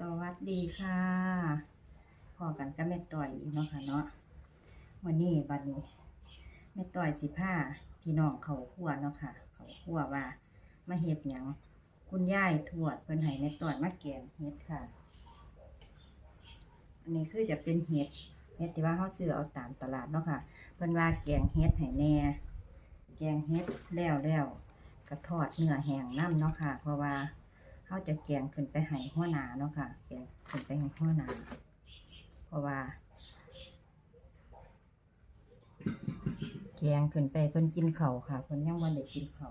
สวัสดีค่ะพอกันก็แม่ต่อยเนาะค่ะเนาะวันนี้บัดนี้แม่ต่อยสิผ้าพี่น้องเขาคั่วเนาะค่ะ เขาคั่วว่ามาเฮ็ดหยังคุณยายทวดเพิ่นให้แม่ต่อยมาแกงเฮ็ดค่ะ อันนี้คือจะเป็นเห็ดเห็ดที่ว่าเขาซื้อเอาตามตลาดเนาะค่ะ เพิ่นว่าแกงเห็ดให้แน่ แกงเห็ดแล้วแล้วกระทอดเนื้อแห้งน้ำเนาะค่ะ เพราะว่า เขาจะแกงขึ้นไปให้หัวหนาเนาะค่ะแกงขึ้นไปให้หัวหนาเพราะว่าแกงขึ้นไปเพิ่นกินเข่าค่ะเพิ่นยังวันเด็กกินเข่า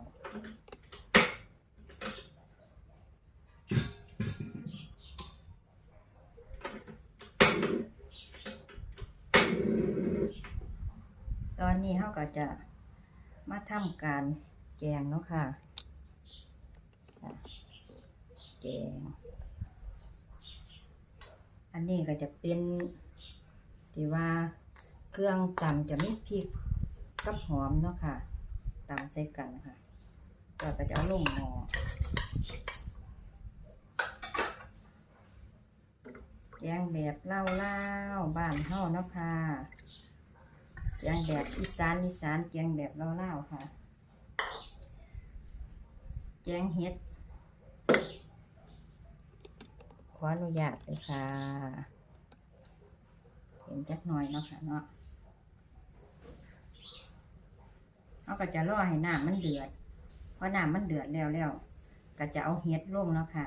ตอนนี้เขาก็จะมาทำการแกงเนาะค่ะจ้ะ แกงอันนี้ก็จะเป็นที่ว่าเครื่องตำจะมีพริกกับหอมเนาะค่ะตำใส่กันค่ะก็ก็จะเอาลงหม้อแกงแบบเล่าๆบ้านเฮาเนาะค่ะแกงแบบอีสานอีสานแกงแบบเล่าๆค่ะแกงเห็ด ข ออนุญาตเลยค่ะ เห็นจักหน่อยเนาะค่ะเนาะเราก็จะรอให้น้ำมันเดือด เพราะน้ำมันเดือดแล้วแล้วก็จะเอาเฮ็ดลงเนาะค่ะ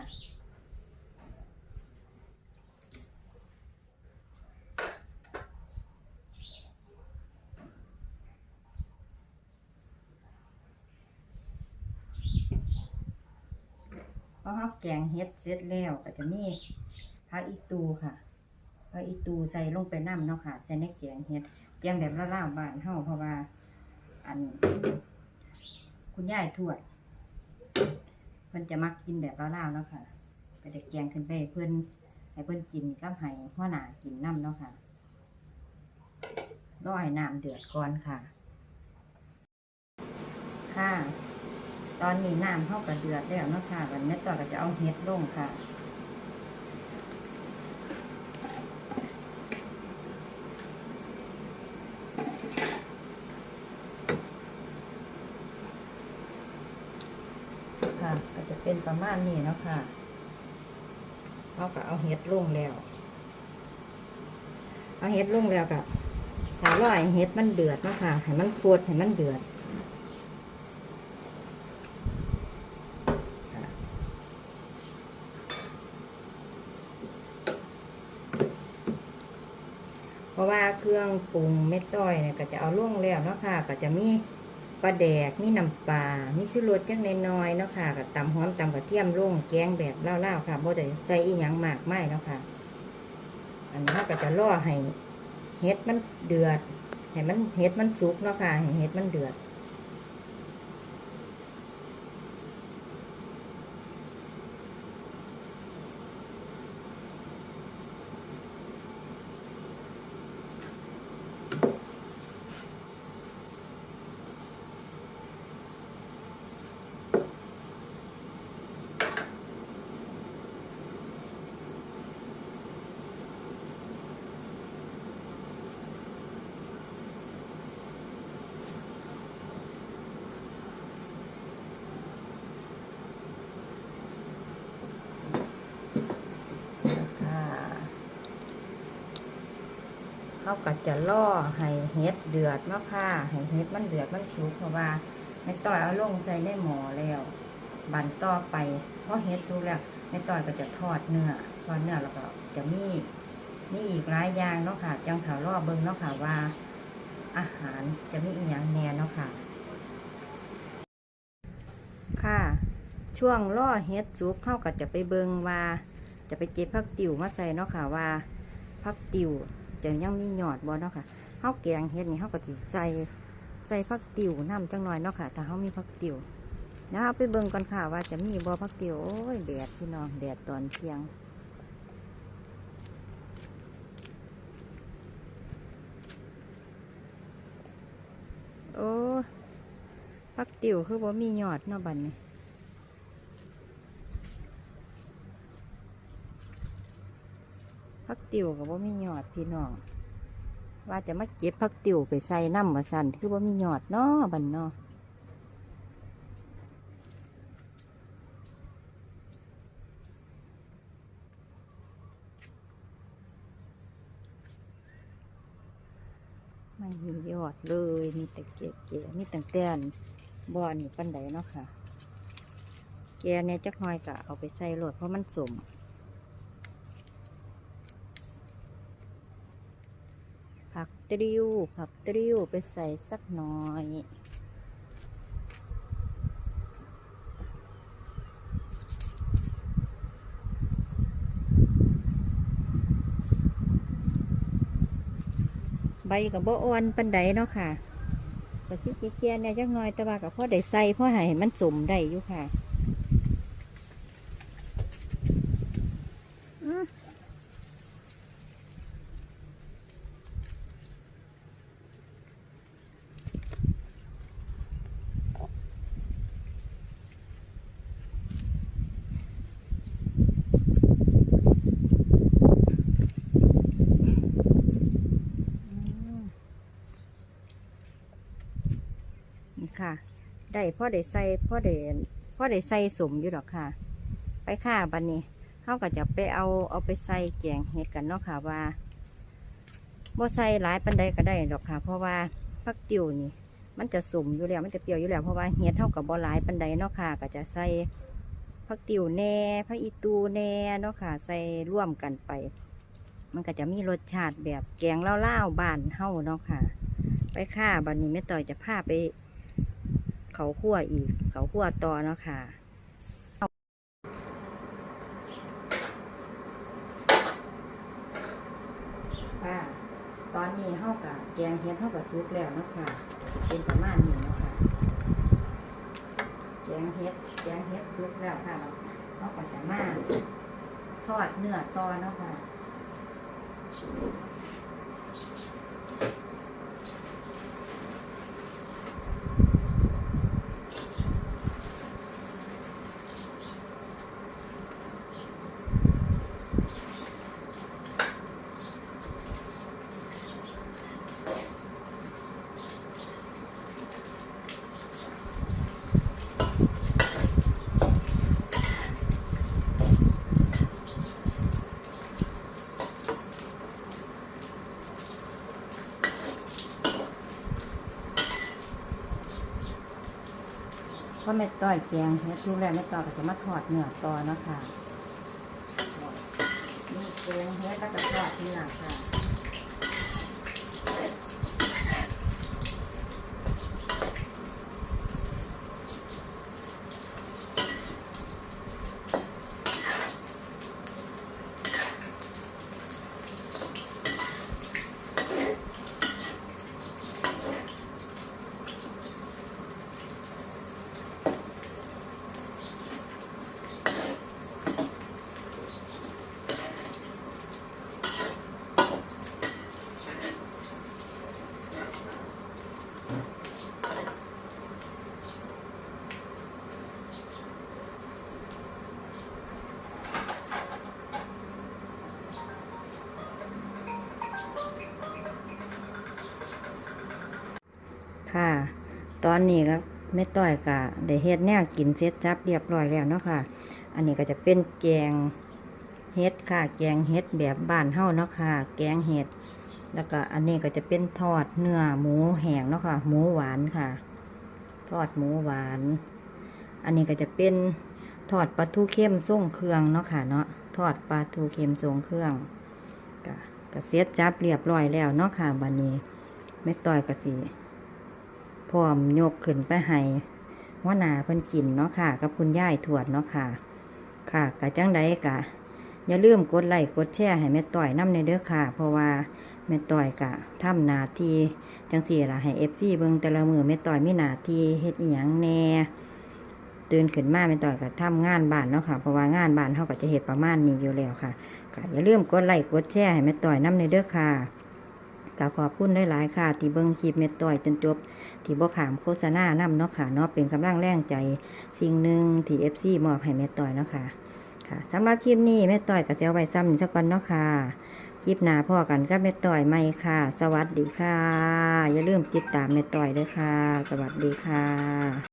อเราแกงเห็ดเสร็จแล้วก็จะมีผักอีตูค่ะผักอีตูใส่ลงไปน้ำเนาะค่ะใส่ในแกงเห็ดแกงแบบล่าๆบ้านเฮาเพราะว่า อัน คุณยายทวดเพิ่นจะมักกินแบบล่าๆเนาะค่ะก็จะแกงขึ้นไปเพิ่อนให้เพิ่อนกินกับให้หัวหน้ากินน้ำเนาะค่ะร้อให้น้ำเดือดก่อนค่ะ ค่ะ ตอนนี้น้ำเข้ากระเดือดแล้วเนาะค่ะวันนี้ต่อก็จะเอาเห็ดลงค่ะค่ะก็จะเป็นประมาณนี้เนาะค่ะเราก็เอาเห็ดลงแล้ว เอาเห็ดลงแล้วกับถาล่อยเห็ดมันเดือดเนาะค่ะให้มันโคตรให้มันเดือด เพ เครื่องปรุงเม็ดต้อยเนี่ยก็จะเอาล่วงแล้วเนาะค่ะ ก็จะมีปลาแดกมีน้ำปลา มีสุรสจักน้อยๆเนาะค่ะกับตำหอมตำกระเทียมล่วงแกงแบบเล่าๆค่ะบ่ได้ใส่อีหยังมากไม่เนาะค่ะ อันนี้ก็จะล่อให้เห็ดมันเดือดให้มันเห็ดมันสุกเนาะค่ะให้เห็ดมันเดือด เขาก็จะล่อให้เห็ดเดือดเนาะค่ะให้เห็ดมันเดือดมันสุกเพราะว่าไม่ต่อยเอาลงใจในหมอแล้วบันต่อไปเพราะเห็ดสุกแล้วไม่ต่อยก็จะทอดเนื้อทอดเนื้อแล้วก็จะมีมีอีกหลายอย่างเนาะค่ะ จังถาล่อเบิ่งเนาะค่ะว่า อาหารจะมีอีกอย่างแน่เนาะค่ะ ค่ะ ช่วงล่อเฮ็ดสุกเข้าก็จะไปเบิงว่า จะไปเก็บผักติ๋วมาใส่เนาะค่ะว่าผักติ๋ว จะยังมีหยอดบ่เนาะค่ะเฮาแกงเฮ็ดนี่เฮาก็สิใส่ใส่ผักติ๋วน้ำจังหน่อยเนาะค่ะถ้าเฮามีผักติ๋วเดี๋ยวเอาไปเบิ่งก่อนค่ะว่าจะมีบ่ผักติ๋วโอ้ยแดดพี่น้องแดดตอนเที่ยงโอ้ผักติ๋วคือบ่มีหยอดเนาะบัดนี้ พัก ติ๋วกับว่ามียอดพี่น้องว่าจะมาเก็บพักติ๋วไปใส่น้ำมาสั่นคือว่ามียอดเนาะบันเนาะไม่มียอดเลยมีแต่เก๋เก๋มีแต่แตนบอนนี่ปันไดเนาะค่ะ แกเนี่ยจักหน่อยก็เอาไปใส่รถเพราะมันสม ผัก ตริวผักตริวไปใส่สักหน่อยใบกับบอ่อนปันไดเนาะค่ะก็สิเกียๆเนี่ยจักหน่อยแต่ว่ากับพ่อได้ใส่พ่อให้มันสมได้อยู่ค่ะ ค่ะ ได้พ่อได้ใส่พ่อได้พ่อได้ใส่สมอยู่ดอกค่ะ ไปค่ะบันนี้เขาก็จะไปเอาเอาไปใส่แกงเห็ดกันเนาะค่ะว่าบ่ใส่หลายปันใดก็ได้ดอกค่ะ เพราะว่าผักติวนี่ มันจะสมอยู่แล้วมันจะเปรี้ยวอยู่แล้วเพราะว่าเห็ดเท่ากับบ่หลายปันใดเนาะค่ะ ก็จะใส่ผักติวแน่ผักอีตูแน่เนาะค่ะ ใส่ร่วมกันไป มันก็จะมีรสชาติแบบแกงเล่าๆบ้านเฮาเนาะค่ะ ไปค่ะบันนี้แม่ต่อยจะพาไป เขาคั่วอีก เขาคั่วต่อเนาะค่ะค่ะตอนนี้เฮากับแกงเฮ็ดเฮากับซุกแล้วเนาะค่ะเป็นประมาณนี้เนาะค่ะแกงเฮ็ดแกงเฮ็ดซุกแล้วค่ะเราเฮาก็จะมาทอดเนื้อต่อเนาะค่ะ เพราะแม่ต้อยแกงเฮ็ดทุกแล้วแม่ต้อยก็จะมาทอดเนื้อต่อเนาะค่ะนี่แกงเฮ็ดแล้วก็ทอดเนื้อค่ะ ค่ะ ตอนนี้ครับแม่ต้อยกะได้เฮ็ดแนวกินเสร็จจับเรียบร้อยแล้วเนาะค่ะ อันนี้ก็จะเป็นแกงเฮ็ดค่ะ แกงเฮ็ดแบบบ้านเฮาเนาะค่ะ แกงเฮ็ด แล้วก็อันนี้ก็จะเป็นทอดเนื้อหมูแห้งเนาะค่ะ หมูหวานค่ะ ทอดหมูหวาน อันนี้ก็จะเป็นทอดปลาทูเข้มส่งเครื่องเนาะค่ะเนาะ ทอดปลาทูเข้มส่งเครื่องก็เสร็จจับเรียบร้อยแล้วเนาะค่ะบัดนี้แม่ต้อยก็สิ พร้อมยกขึ้นไปให้หัว่านาเพิ่นกินเนาะค่ะ กับคุณย่ายถวดเนาะค่ะ ค่ะกะจังใดกะ อย่าลืมกดไลค์กดแชร์ให้แม่ต่อยน้ำในเด้อค่ะ เพราะว่าแม่ต่อยกะทำนาทีจังสี่ละให้เอฟซีเบิ่งแต่ละมือแม่ต่อยมีหนาทีเฮ็ดอีหยังแหน่ตื่นขึ้นมาแม่ต่อยก็ทำงานบ้านเนาะค่ะเพราะว่างานบ้านเฮาก็จะเฮ็ดประมาณนี้อยู่แล้วค่ะก็อย่าลืมกดไลค์กดแชร์ให้แม่ต่อยน้ำในเด้อค่ะ ก็ขอบคุณหลายๆค่ะ ที่เบิ้งคลิปเม็ดต่อยจนจบ ที่บ่ขามโฆษณานำเนาะค่ะเนาะเป็นกำลังแรงใจ สิ่งหนึ่งที่เอฟซีมอบให้เม็ดต่อยเนาะค่ะค่ะสำหรับคลิปนี้เม็ดต่อยกับะเอาไว้ซ้ำสักก่อนเนาะค่ะคลิปหน้าพ่อกันก็เม็ดต่อยไม่ค่ะ สวัสดีค่ะ อย่าลืมติดตามเม็ดต่อยด้วยค่ะ สวัสดีค่ะ